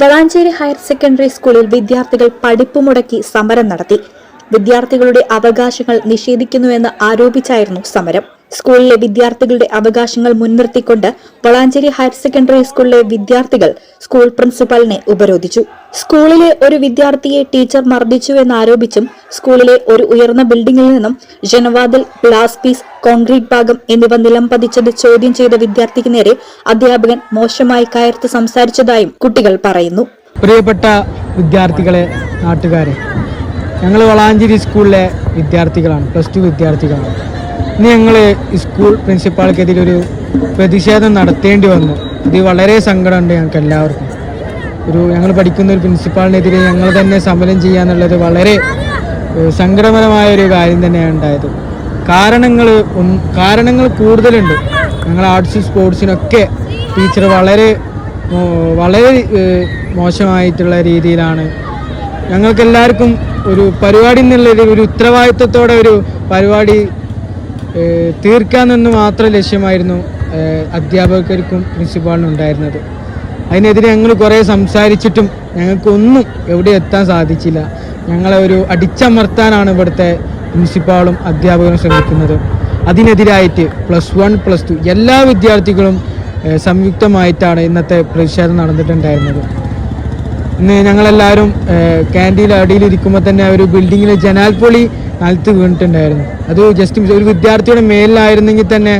Valanchery higher secondary സ്കൂളിൽ വിദ്യാർത്ഥികൾ പഠിപ്പ് മുടക്കി സമരം നടത്തി. വിദ്യാർത്ഥികളുടെ അവകാശങ്ങൾ നിഷേധിക്കുന്നുവെന്ന് ആരോപിച്ചായിരുന്നു സമരം. സ്കൂളിലെ വിദ്യാർത്ഥികളുടെ അവകാശങ്ങൾ മുൻനിർത്തിക്കൊണ്ട് വളാഞ്ചേരി ഹയർ സെക്കൻഡറി സ്കൂളിലെ വിദ്യാർത്ഥികൾ സ്കൂൾ പ്രിൻസിപ്പലിനെ ഉപരോധിച്ചു. സ്കൂളിലെ ഒരു വിദ്യാർത്ഥിയെ ടീച്ചർ മർദ്ദിച്ചു എന്നാരോപിച്ചും സ്കൂളിലെ ഒരു ഉയർന്ന ബിൽഡിംഗിൽ നിന്നും ജനവാതിൽ ഗ്ലാസ് പീസ് കോൺക്രീറ്റ് ഭാഗം എന്നിവ നിലം പതിച്ചത് ചോദ്യം ചെയ്ത വിദ്യാർത്ഥിക്ക് നേരെ അധ്യാപകൻ മോശമായി കയർത്ത് സംസാരിച്ചതായും കുട്ടികൾ പറയുന്നു. പ്രിയപ്പെട്ട വിദ്യാർത്ഥികളെ നാട്ടുകാരെ ഞങ്ങൾ വളാഞ്ചേരി സ്കൂളിലെ വിദ്യാർത്ഥികളാണ് പ്ലസ് ടു വിദ്യാർത്ഥികളാണ്. ഇന്ന് ഞങ്ങൾ സ്കൂൾ പ്രിൻസിപ്പാൾക്കെതിരൊരു പ്രതിഷേധം നടത്തേണ്ടി വന്നു. ഇത് വളരെ സങ്കടമുണ്ട് ഞങ്ങൾക്ക് എല്ലാവർക്കും. ഒരു ഞങ്ങൾ പഠിക്കുന്ന ഒരു പ്രിൻസിപ്പാളിനെതിരെ ഞങ്ങൾ തന്നെ സമരം ചെയ്യാന്നുള്ളത് വളരെ സങ്കടപരമായ ഒരു കാര്യം തന്നെയാണ് ഉണ്ടായത്. കാരണങ്ങൾ കാരണങ്ങൾ കൂടുതലുണ്ട്. ഞങ്ങൾ ആർട്സ് സ്പോർട്സിനൊക്കെ ടീച്ചർ വളരെ വളരെ മോശമായിട്ടുള്ള രീതിയിലാണ് ഞങ്ങൾക്ക് എല്ലാവർക്കും ഒരു പരിപാടി എന്നുള്ള ഒരു- ഉത്തരവാദിത്വത്തോടെ ഒരു പരിപാടി തീർക്കാമെന്ന് മാത്രം ലക്ഷ്യമായിരുന്നു അധ്യാപകർക്കും പ്രിൻസിപ്പാളിനും ഉണ്ടായിരുന്നത്. അതിനെതിരെ ഞങ്ങൾ കുറേ സംസാരിച്ചിട്ടും ഞങ്ങൾക്കൊന്നും എവിടെ എത്താൻ സാധിച്ചില്ല. ഞങ്ങളെ ഒരു അടിച്ചമർത്താനാണ് ഇവിടുത്തെ പ്രിൻസിപ്പാളും അധ്യാപകരും ശ്രമിക്കുന്നത്. അതിനെതിരായിട്ട് പ്ലസ് വൺ പ്ലസ് ടു എല്ലാ വിദ്യാർത്ഥികളും സംയുക്തമായിട്ടാണ് ഇന്നത്തെ പ്രതിഷേധം നടന്നിട്ടുണ്ടായിരുന്നത്. ഇന്ന് ഞങ്ങളെല്ലാവരും ക്യാന്റീൻ അടിയിലിരിക്കുമ്പോൾ തന്നെ ഒരു ബിൽഡിങ്ങിലെ ജനാൽപ്പൊളി നിലത്ത് വീണിട്ടുണ്ടായിരുന്നു. അത് ജസ്റ്റ് ഒരു വിദ്യാർത്ഥിയുടെ മേലിലായിരുന്നെങ്കിൽ തന്നെ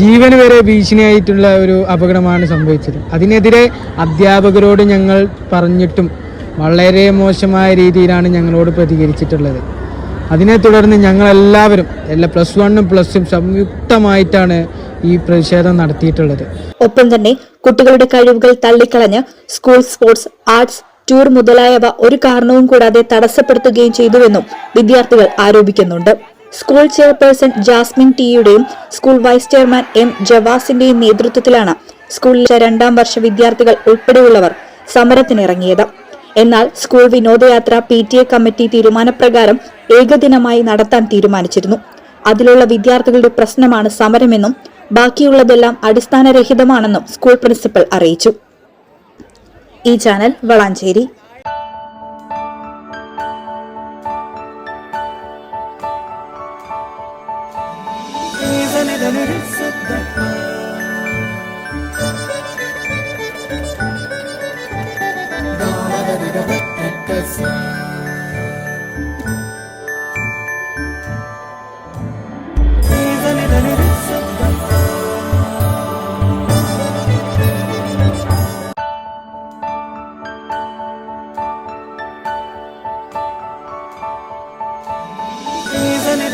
ജീവന് വരെ ഭീഷണിയായിട്ടുള്ള ഒരു അപകടമാണ് സംഭവിച്ചത്. അതിനെതിരെ അധ്യാപകരോട് ഞങ്ങൾ പറഞ്ഞിട്ടും വളരെ മോശമായ രീതിയിലാണ് ഞങ്ങളോട് പ്രതികരിച്ചിട്ടുള്ളത്. അതിനെ തുടർന്ന് ഞങ്ങളെല്ലാവരും എല്ലാ പ്ലസ് വണ്ണും പ്ലസും സംയുക്തമായിട്ടാണ് ഈ പ്രതിഷേധം നടത്തിയിട്ടുള്ളത്. ഒപ്പം തന്നെ കുട്ടികളുടെ കഴിവുകൾ തള്ളിക്കളഞ്ഞ് സ്കൂൾ സ്പോർട്സ് ആർട്സ് ടൂർ മുതലായവ ഒരു കാരണവും കൂടാതെ തടസ്സപ്പെടുത്തുകയും ചെയ്തുവെന്നും വിദ്യാർത്ഥികൾ ആരോപിക്കുന്നുണ്ട്. സ്കൂൾ ചെയർപേഴ്സൺ ജാസ്മിൻ ടിയുടെയും സ്കൂൾ വൈസ് ചെയർമാൻ എം ജവാസിന്റെയും നേതൃത്വത്തിലാണ് സ്കൂളിലെ രണ്ടാം വർഷ വിദ്യാർത്ഥികൾ ഉൾപ്പെടെയുള്ളവർ സമരത്തിനിറങ്ങിയത്. എന്നാൽ സ്കൂൾ വിനോദയാത്ര പി ടി എ കമ്മിറ്റി തീരുമാനപ്രകാരം ഏകദിനമായി നടത്താൻ തീരുമാനിച്ചിരുന്നു. അതിലുള്ള വിദ്യാർത്ഥികളുടെ പ്രശ്നമാണ് സമരമെന്നും ബാക്കിയുള്ളതെല്ലാം അടിസ്ഥാനരഹിതമാണെന്നും സ്കൂൾ പ്രിൻസിപ്പൽ അറിയിച്ചു. ഈ ചാനൽ വളാഞ്ചേരി. Even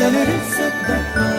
على الرزق ده